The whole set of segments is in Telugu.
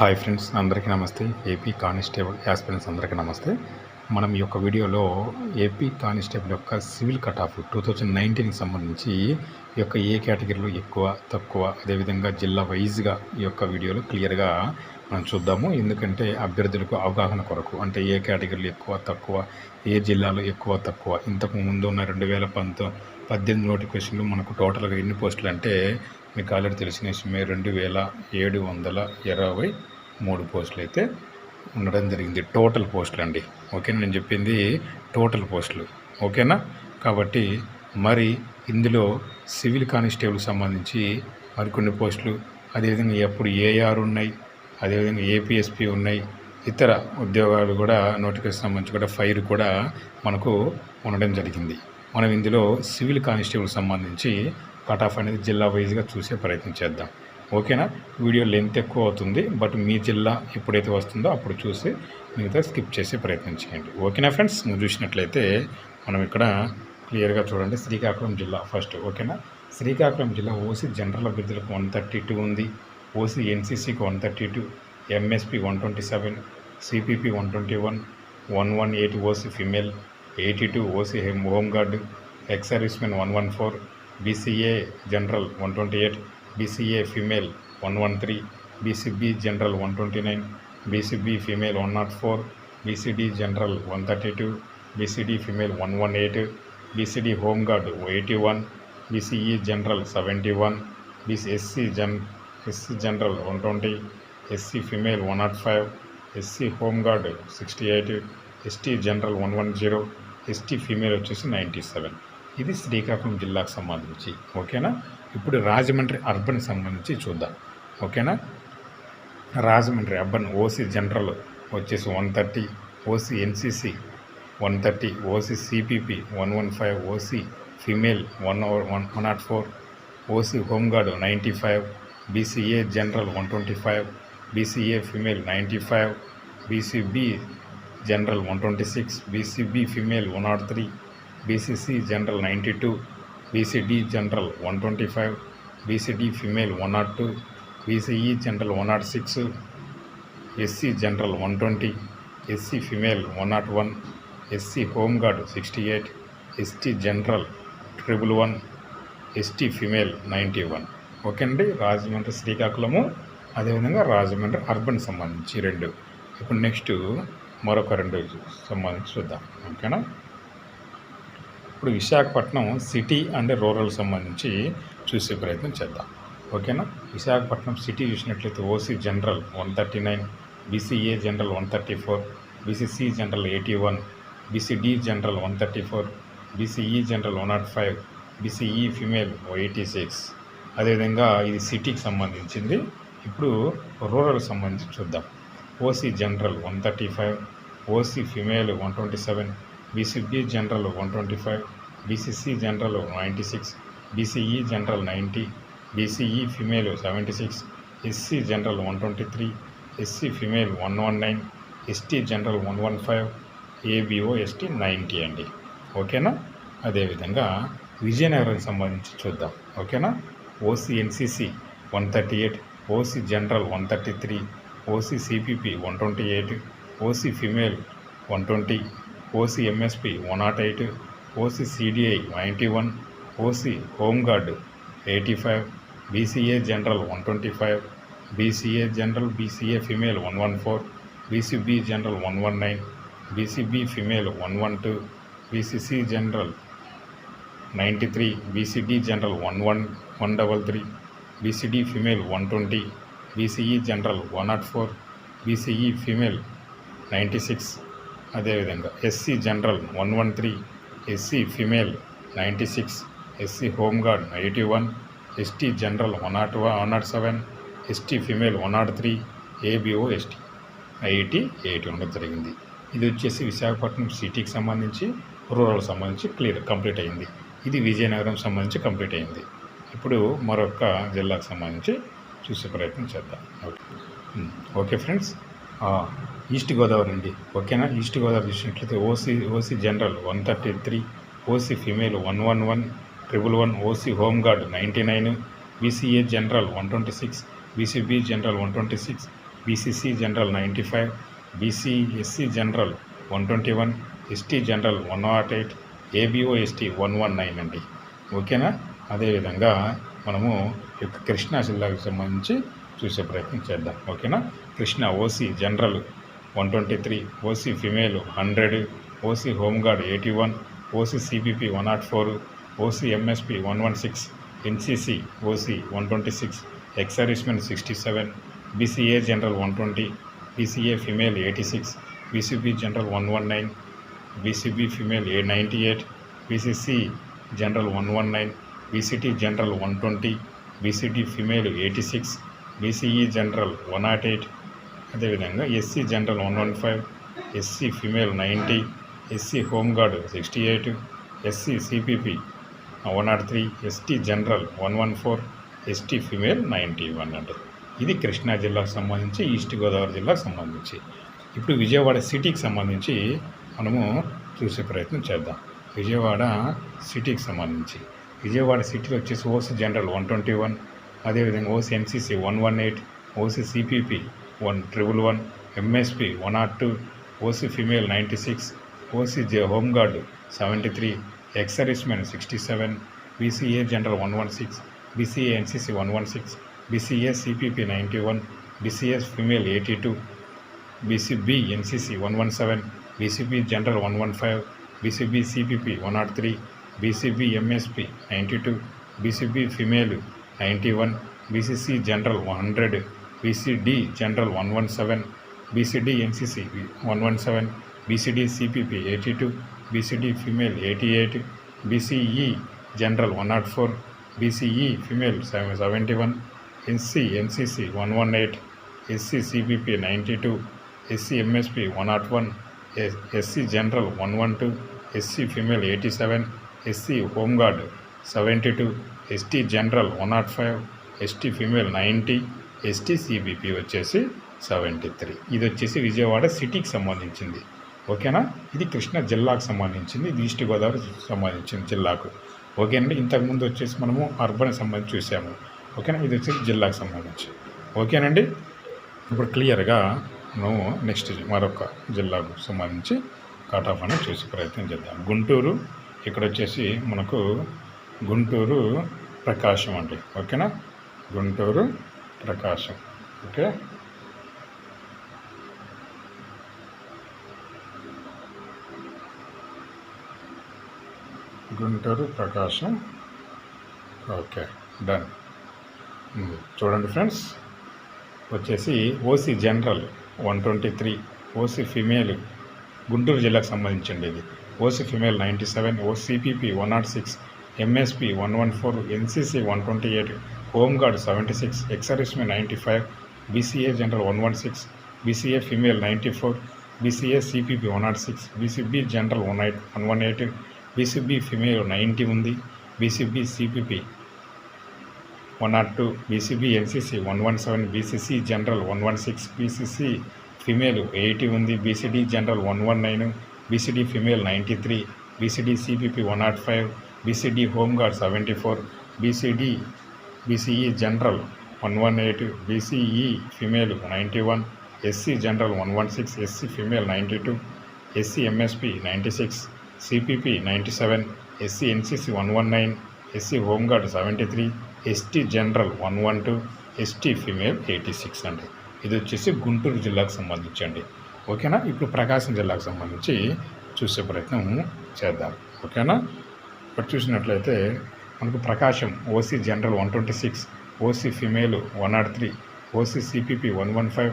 హాయ్ ఫ్రెండ్స్ అందరికీ నమస్తే. ఏపీ కానిస్టేబుల్ యాస్పిరెంట్స్ అందరికీ నమస్తే. మనం ఈ యొక్క వీడియోలో ఏపీ కానిస్టేబుల్ యొక్క civil cut off two thousand నైన్టీన్కి సంబంధించి ఈ యొక్క ఏ కేటగిరీలో ఎక్కువ తక్కువ అదేవిధంగా జిల్లా వైజ్గా ఈ యొక్క వీడియోలో క్లియర్గా మనం చూద్దాము. ఎందుకంటే అభ్యర్థులకు అవగాహన కొరకు అంటే ఏ కేటగిరీలు ఎక్కువ తక్కువ ఏ జిల్లాలో ఎక్కువ తక్కువ. ఇంతకు ముందు ఉన్న రెండు వేల పంతో పద్దెనిమిది నోటిఫికేషన్లు మనకు టోటల్గా ఎన్ని పోస్టులు అంటే మీకు ఆల్రెడీ తెలిసిన విషయమే రెండు వేల ఏడు వందల ఇరవై మూడు పోస్టులు అయితే ఉండడం జరిగింది. టోటల్ పోస్టులు అండి. ఓకే నేను చెప్పింది టోటల్ పోస్టులు. ఓకేనా? కాబట్టి మరి ఇందులో సివిల్ కానిస్టేబుల్ సంబంధించి మరికొన్ని పోస్టులు అదేవిధంగా ఎప్పుడు ఏఆర్ ఉన్నాయి అదేవిధంగా ఏపీఎస్పి ఉన్నాయి ఇతర ఉద్యోగాలు కూడా నోటిఫికేషన్ సంబంధించి కూడా ఫైర్ కూడా మనకు ఉండడం జరిగింది. మనం ఇందులో సివిల్ కానిస్టేబుల్ సంబంధించి కట్ ఆఫ్ అనేది జిల్లా వైజ్గా చూసే ప్రయత్నం చేద్దాం. ఓకేనా? వీడియో లెంత్ ఎక్కువ అవుతుంది బట్ మీ జిల్లా ఎప్పుడైతే వస్తుందో అప్పుడు చూసి మిగతా స్కిప్ చేసే ప్రయత్నం చేయండి. ఓకేనా ఫ్రెండ్స్? నువ్వు చూసినట్లయితే మనం ఇక్కడ క్లియర్గా చూడండి. శ్రీకాకుళం జిల్లా ఫస్ట్ ఓకేనా? శ్రీకాకుళం జిల్లా ఓసీ జనరల్ అభ్యర్థులకు వన్ థర్టీ టూ ఉంది. OC ఎన్సీసీకి one thirty two MSP one twenty seven CPP one twenty one one one eight OC female eighty two OC home guard ex servicemen one one four BCA general one twenty eight BCA female one one three BCB general one twenty nine BCB female one nought four BCD general one thirty two BCD female one one eight BCD home guard eighty one BCE general seventy one BCSC gen SC general one twenty SC female one nought five SC home guard sixty eight ST general one one zero ST female వచ్చేసి నైంటీ సెవెన్. ఇది శ్రీకాకుళం జిల్లాకు సంబంధించి. ఓకేనా? ఇప్పుడు రాజమండ్రి అర్బన్ సంబంధించి చూద్దాం. ఓకేనా? రాజమండ్రి అర్బన్ ఓసీ జనరల్ వచ్చేసి one thirty OC NCC one thirty OC CPP one one five OC female one one one nought four OC home guard ninety five BCA general one twenty five BCA female ninety five BCB general one twenty six BCB female one nought three BCC general ninety two BCD general one twenty five BCD female one nought two BCE general one nought six SC general one twenty SC female one nought one SC home guard sixty eight ST general triple one ST female ninety one. Okay అండి రాజమండ్రి శ్రీకాకుళము అదేవిధంగా రాజమండ్రి అర్బన్ సంబంధించి రెండు. ఇప్పుడు నెక్స్ట్ మరొక రెండు సంబంధించి చూద్దాం. ఓకేనా? ఇప్పుడు విశాఖపట్నం సిటీ అండ్ రూరల్ సంబంధించి చూసే ప్రయత్నం చేద్దాం. ఓకేనా? విశాఖపట్నం సిటీ చూసినట్లయితే OC general one thirty nine BCA general one thirty four BCC general eighty one BCD general one thirty four BCE general one nought five BCE female eighty six. అదేవిధంగా ఇది సిటీకి సంబంధించింది. ఇప్పుడు రూరల్ సంబంధించి చూద్దాం. OC general one thirty five OC female one twenty seven BCB general one twenty five BCC general ninety six BCE general ninety BCE female seventy six SC general one twenty three SC female one one nine ST general one one five ABO ST ninety అండి. ఓకేనా? అదేవిధంగా విజయనగరానికి సంబంధించి చూద్దాం. ఓకేనా? OC NCC one thirty eight OC general one thirty three OC CPP one twenty eight OC female one twenty OC MSP one nought eight OC CDI ninety one OC home guard eighty five BCA general one twenty five BCA general BCA female one one four BCB general one one nine BCB female one one two BCC general ninety three BCD general one one one double three BCD female one twenty BCE general one nought four BCE female ninety six అదేవిధంగా SC general one one three SC female ninety six SC home guard eighty one ST general one nought one nought seven ST female one nought three ABO ST IIT AIT ఉండడం జరిగింది. ఇది వచ్చేసి విశాఖపట్నం సిటీకి సంబంధించి రూరల్ సంబంధించి క్లియర్ కంప్లీట్ అయింది. ఇది విజయనగరం సంబంధించి కంప్లీట్ అయింది. ఇప్పుడు మరొక జిల్లాకు సంబంధించి చూసే ప్రయత్నం చేద్దాం. Okay. Okay friends east Godavari అండి. ఓకేనా? ఈస్ట్ గోదావరి చూసినట్లయితే OC OC general one thirty three OC female one one one triple one OC home guard ninety nine BCA general one twenty six BCB general one twenty six BCC general ninety five BC SC general one twenty one ST general one nought eight ABO ST one one nine అండి. ఓకేనా? అదేవిధంగా మనము యొక్క కృష్ణా జిల్లాకు సంబంధించి చూసే ప్రయత్నం చేద్దాం. ఓకేనా? Krishna OC general one twenty three OC female hundred OC home guard eighty one OC CBP one nought four OC MSP one one six NCC OC one twenty six ex servicemen sixty seven BCA general one twenty BCA female eighty six BCB general one one nine BCB female a ninety eight BCC general one one nine BCT general one twenty BCT female eighty six BCE general one nought eight అదేవిధంగా SC general one one five SC female ninety SC home guard sixty eight SC CPP one nought three ST general one one four ST female ninety one అంటారు ఇది కృష్ణా జిల్లాకు సంబంధించి ఈస్ట్ గోదావరి జిల్లాకు సంబంధించి. ఇప్పుడు విజయవాడ సిటీకి సంబంధించి మనము చూసే ప్రయత్నం చేద్దాం. విజయవాడ సిటీకి సంబంధించి. విజయవాడ సిటీలో వచ్చేసి OC general one twenty one అదేవిధంగా OC NCC one one eight OC CPP one triple one MSP one nought two OC female ninety six OC J home guard seventy three ex servicemen sixty seven BCA general one one six BCA NCC one one six BCA CPP ninety one BCS female eighty two BCB NCC one one seven BCB general one one five BCB CPP one nought three BCB MSP ninety two BCB female ninety one BCC general one hundred BCD general 117, BCD NCC 117, BCD CPP 82, BCD female 88, BCE general 104, BCE female 71, SC NCC 118, SC CPP 92, SC MSP 101, SC general 112, SC female 87, SC home guard 72, ST general 105, ST female 90 ST CPP వచ్చేసి సెవెంటీ త్రీ. ఇది వచ్చేసి విజయవాడ సిటీకి సంబంధించింది. ఓకేనా? ఇది కృష్ణా జిల్లాకు సంబంధించింది. ఇది ఈస్ట్ గోదావరి సంబంధించింది జిల్లాకు. ఓకేనండి? ఇంతకుముందు వచ్చేసి మనము అర్బన్ సంబంధించి చూసాము. ఓకేనా? ఇది వచ్చేసి జిల్లాకు సంబంధించి. ఓకేనండి? ఇప్పుడు క్లియర్గా మనము నెక్స్ట్ మరొక జిల్లాకు సంబంధించి కట్ ఆఫ్ అని చూసే ప్రయత్నం చేద్దాం. గుంటూరు ఇక్కడ వచ్చేసి మనకు గుంటూరు ప్రకాశం అండి. ఓకేనా? Guntur Prakasam. Okay? Guntur Prakasam. Okay done. చూడండి ఫ్రెండ్స్ వచ్చేసి OC general one twenty three OC female Guntur జిల్లాకు సంబంధించింది ఇది. OC female ninety seven OC CPP one nought six MSP one one four NCC one twenty eight home guard seventy six ex servicemen ninety five BCA general one one six BCA female ninety four BCA CPP one nought six BCB general one eight one one eight BCB female ninety ఉంది BCB CPP one nought two BCB NCC one one seven BCC general one one six BCC female eighty ఉంది BCD general one one nine BCD female ninety three BCD CPP one nought five BCD home guard seventy four BCD BCE general one one eight BCE female ninety one SC general one one six SC female ninety two SC MSP ninety six CPP ninety seven SC NCC one one nine SC home guard seventy three ST general one one two ST female eighty six అండి. ఇది వచ్చేసి గుంటూరు జిల్లాకు సంబంధించండి ఓకేనా? ఇప్పుడు ప్రకాశం జిల్లాకు సంబంధించి చూసే ప్రయత్నం చేద్దాం. ఓకేనా? ఇప్పుడు చూసినట్లయితే మనకు Prakasam OC general one twenty six OC female one nought three OC CPP one one five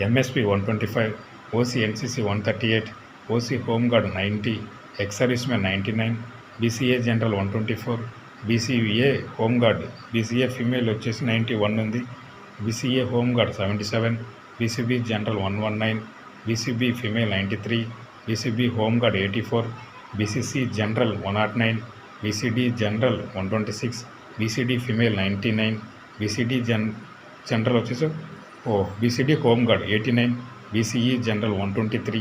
MSP one twenty five OC NCC one thirty eight OC home guard ninety ex servicemen ninety nine BCA general one twenty four BCA home guard BCA female వచ్చేసి నైంటీ వన్ ఉంది BCA home guard seventy seven BCB general one one nine BCB female ninety three BCB home guard eighty four BCC general one nought nine BCD general one twenty six BCD female ninety nine BCD gen general వచ్చేసి ఓ BCD home guard eighty nine BCE general one twenty three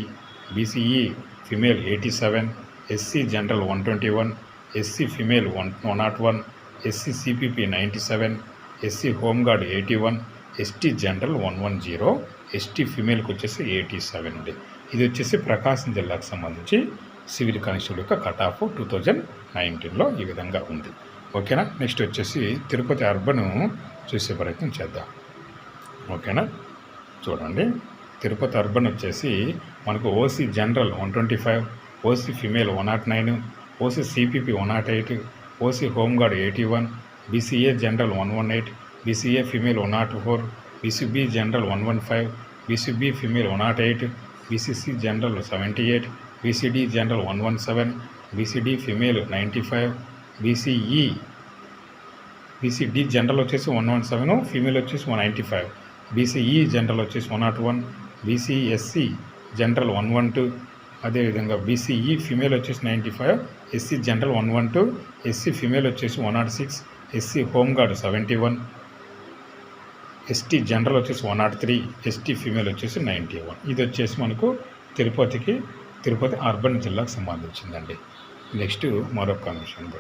BCE female eighty seven SC general one twenty one SC female one one nought one SC CPP ninety seven SC home guard eighty one ST general one one zero ST ఫిమేల్కి వచ్చేసి ఎయిటీ సెవెన్ అండి ఇది వచ్చేసి ప్రకాశం జిల్లాకు సంబంధించి సివిల్ కానిస్టేబుల్ యొక్క కట్ ఆఫ్ టూ థౌజండ్ నైన్టీన్లో ఈ విధంగా ఉంది. ఓకేనా? నెక్స్ట్ వచ్చేసి తిరుపతి అర్బన్ చూసే ప్రయత్నం చేద్దాం. ఓకేనా? చూడండి. తిరుపతి అర్బన్ వచ్చేసి మనకు OC general one twenty five OC female one nought nine OC CPP one nought eight OC home guard eighty one BCA general one one eight BCA female one nought four BCB general one one five BCB female one nought eight BCC general seventy eight BCD general one one seven BCD female ninety five BCE BCD general వచ్చేసి వన్ వన్ సెవెన్ ఫీమేల్ వచ్చేసి one ninety five BCE general వచ్చేసి one nought one BCSC general one one two అదేవిధంగా బీసీఈ ఫిమేల్ వచ్చేసి ninety five SC general one one two SC female వచ్చేసి one nought six SC home guard seventy one ST general వచ్చేసి one nought three ST female వచ్చేసి నైంటీ వన్. ఇది వచ్చేసి మనకు తిరుపతికి తిరుపతి అర్బన్ జిల్లాకు సంబంధించిందండి. నెక్స్ట్ మరొక అంశం.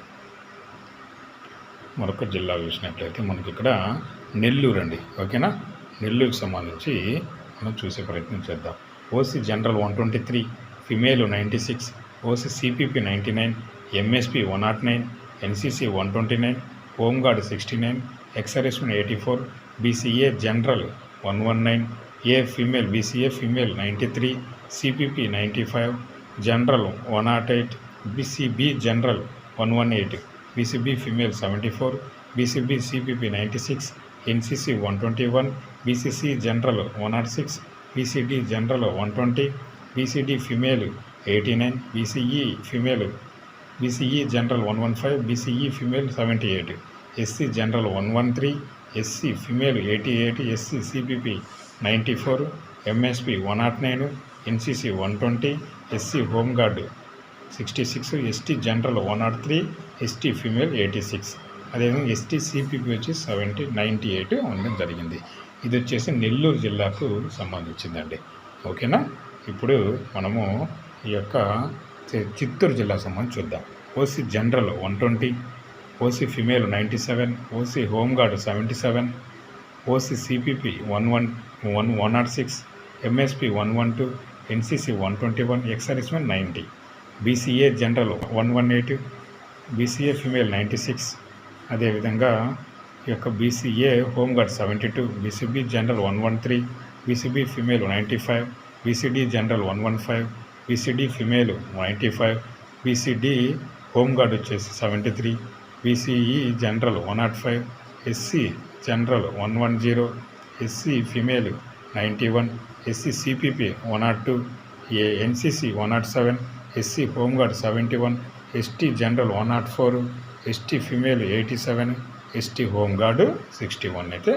మరొక జిల్లా చూసినట్లయితే మనకి ఇక్కడ నెల్లూరు అండి. ఓకేనా? నెల్లూరుకి సంబంధించి మనం చూసే ప్రయత్నం చేద్దాం. OC general one twenty three female ninety six OC CPP ninety nine MSP one nought nine NCC one twenty nine home guard sixty nine ex servicemen eighty four BCA general one one nine A female BCA female ninety three CPP ninety five general one nought eight BCB general one one eight BCB female seventy four BCB CPP ninety six NCC one twenty one BCC general one nought six BCD general one twenty BCD female eighty nine BCE female BCE general one one five BCE female seventy eight SC general one one three SC female eighty eight SC CPP ninety four MSP one nought nine NCC one twenty SC home guard sixty six ST general one nought three ST female eighty six. అదేవిధంగా ఎస్టీ సిపిపి వచ్చి సెవెంటీ నైంటీ ఎయిట్ ఉండడం జరిగింది. ఇది వచ్చేసి నెల్లూరు జిల్లాకు సంబంధించిందండి. ఓకేనా? ఇప్పుడు మనము ఈ యొక్క చిత్తూరు జిల్లా సంబంధించి చూద్దాం. OC general one twenty OC female ninety seven OC home guard seventy seven OC CPP one one one one nought six MSP one one two NCC one twenty one ex servicemen ninety BCA general one one eight BCA female ninety six. అదేవిధంగా ఈ యొక్క BCA home guard seventy two BCB general one one three BCB female ninety five BCD general one one five BCD female ninety five BCD home guard వచ్చేసి seventy three BCE general one nought five SC general one one zero SC female ninety one SC CPP one nought two A NCC one nought seven SC home guard seventy one ST general one nought four ST female eighty seven ST home guard sixty one అయితే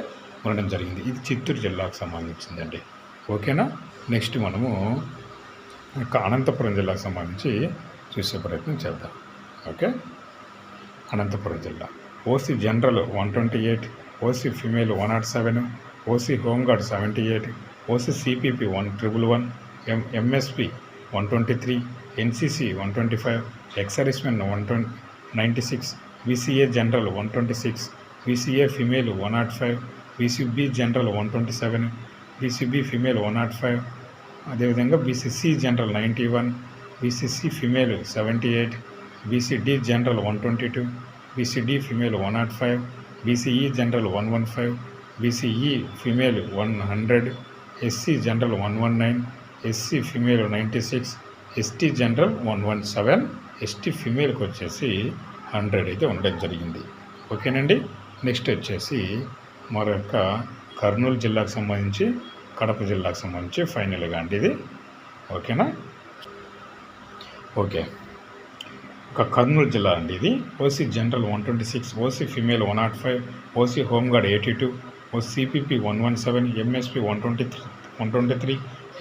ఉండడం జరిగింది. ఇది చిత్తూరు జిల్లాకు సంబంధించిందండి. ఓకేనా? నెక్స్ట్ మనము ఇంకా అనంతపురం జిల్లాకు సంబంధించి చూసే ప్రయత్నం చేద్దాం. ఓకే? అనంతపురం జిల్లా. OC general one twenty eight OC female one nought seven OC home guard seventy eight OC CPP one triple one M MSP one twenty three NCC one twenty five ex servicemen one twenty ninety six BCA general one twenty six BCA female one nought five BCB general one twenty seven BCB female one nought five అదేవిధంగా BCC general ninety one BCC female seventy eight BCD general one twenty two BCD female one nought five BCE general one one five BCE female one hundred SC general one one nine SC female ninety six ST general one one seven ST ఫిమేల్కి వచ్చేసి హండ్రెడ్ అయితే ఉండడం జరిగింది. ఓకేనండి? నెక్స్ట్ వచ్చేసి మరొక కర్నూలు జిల్లాకు సంబంధించి కడప జిల్లాకు సంబంధించి ఫైనల్గా అండి ఇది. ఓకేనా? ఓకే. ఒక కర్నూలు జిల్లా అండి ఇది. OC general one twenty six OC female one nought five OC home guard eighty two OC one one seven MSP one twenty three one twenty three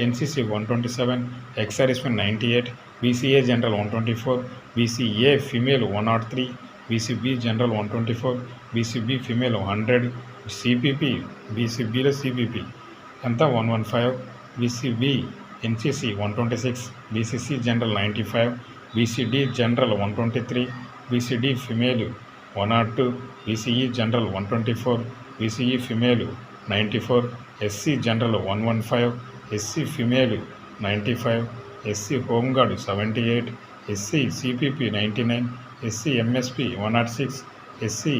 NCC one twenty seven ex servicemen ninety eight BCA general one twenty four BCA female one nought three BCB general one twenty four BCB female hundred CPP బీసీబీలో CPP. అంతా one one five BCB NCC one twenty six BCC general ninety five BCD general one twenty three BCD female one nought two BCE general one twenty four BCE female ninety four SC general one one five SC female ninety five SC home guard seventy eight SC CPP ninety nine SC MSP one nought six SC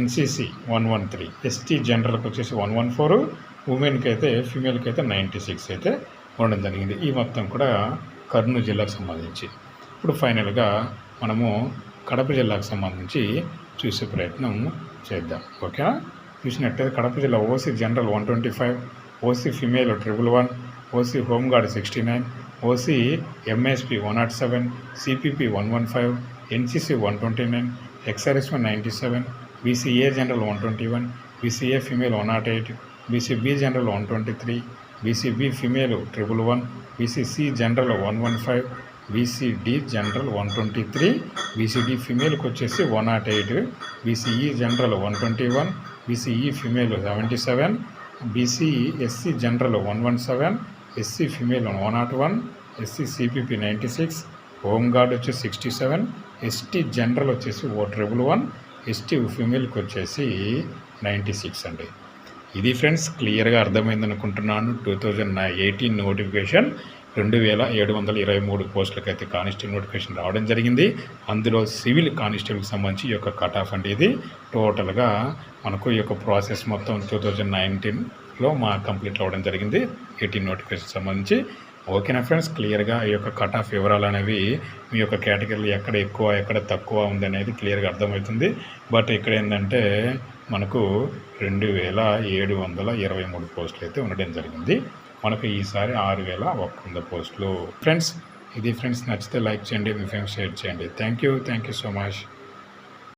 NCC one one three. ST జనరల్కి వచ్చేసి వన్ వన్ ఫోర్ ఉమెన్కి అయితే ఫీమేల్కి అయితే నైంటీ సిక్స్ అయితే ఉండడం జరిగింది. ఈ మొత్తం కూడా కర్నూలు జిల్లాకు సంబంధించి. ఇప్పుడు ఫైనల్గా మనము కడప జిల్లాకు సంబంధించి చూసే ప్రయత్నం చేద్దాం. ఓకేనా? చూసినట్టయితే కడప జిల్లా OC general one twenty five OC female triple one OC home guard sixty nine OC MSP one nought seven CPP one one five NCC one twenty nine XRS one ninety seven BCA general one twenty one BCA female one nought eight BCB general one twenty three BCB female triple one BCC general one one five BCD general one twenty three BCD ఫిమేల్కి వచ్చేసి one nought eight BCE general one twenty one BCE female seventy seven BC SC general one one seven SC female one nought one SC CPP ninety six home guard వచ్చి సిక్స్టీ సెవెన్ ఎస్టీ జనరల్ వచ్చేసి ఓ ట్రిపుల్ వన్ ఎస్టీ ఫిమేల్కి వచ్చేసి నైంటీ సిక్స్ అండి. ఇది ఫ్రెండ్స్ క్లియర్గా అర్థమైంది అనుకుంటున్నాను. టూ థౌజండ్ ఎయిటీన్ నోటిఫికేషన్ రెండు వేల ఏడు వందల ఇరవై మూడు పోస్టులకు అయితే కానిస్టేబుల్ నోటిఫికేషన్ రావడం జరిగింది. అందులో సివిల్ కానిస్టేబుల్కి సంబంధించి ఈ యొక్క కట్ ఆఫ్ అంటే ఇది. టోటల్గా మనకు ఈ యొక్క ప్రాసెస్ మొత్తం టూ థౌజండ్ నైన్టీన్లో మా కంప్లీట్ అవ్వడం జరిగింది. ఎయిటీన్ నోటిఫికేషన్ సంబంధించి. ఓకేనా ఫ్రెండ్స్? క్లియర్గా ఈ యొక్క కట్ ఆఫ్ వివరాలు అనేవి మీ యొక్క కేటగిరీలు ఎక్కడ ఎక్కువ ఎక్కడ తక్కువ ఉంది అనేది క్లియర్గా అర్థమవుతుంది. బట్ ఇక్కడ ఏంటంటే మనకు రెండు వేల ఏడు వందల ఇరవై మూడు పోస్టులు అయితే ఉండడం జరిగింది. మనకు ఈసారి ఆరు వేల ఒక వంద పోస్టులు. ఫ్రెండ్స్ ఇది ఫ్రెండ్స్ నచ్చితే లైక్ చేయండి మీ ఫ్రెండ్స్ షేర్ చేయండి. Thank you thank you so much.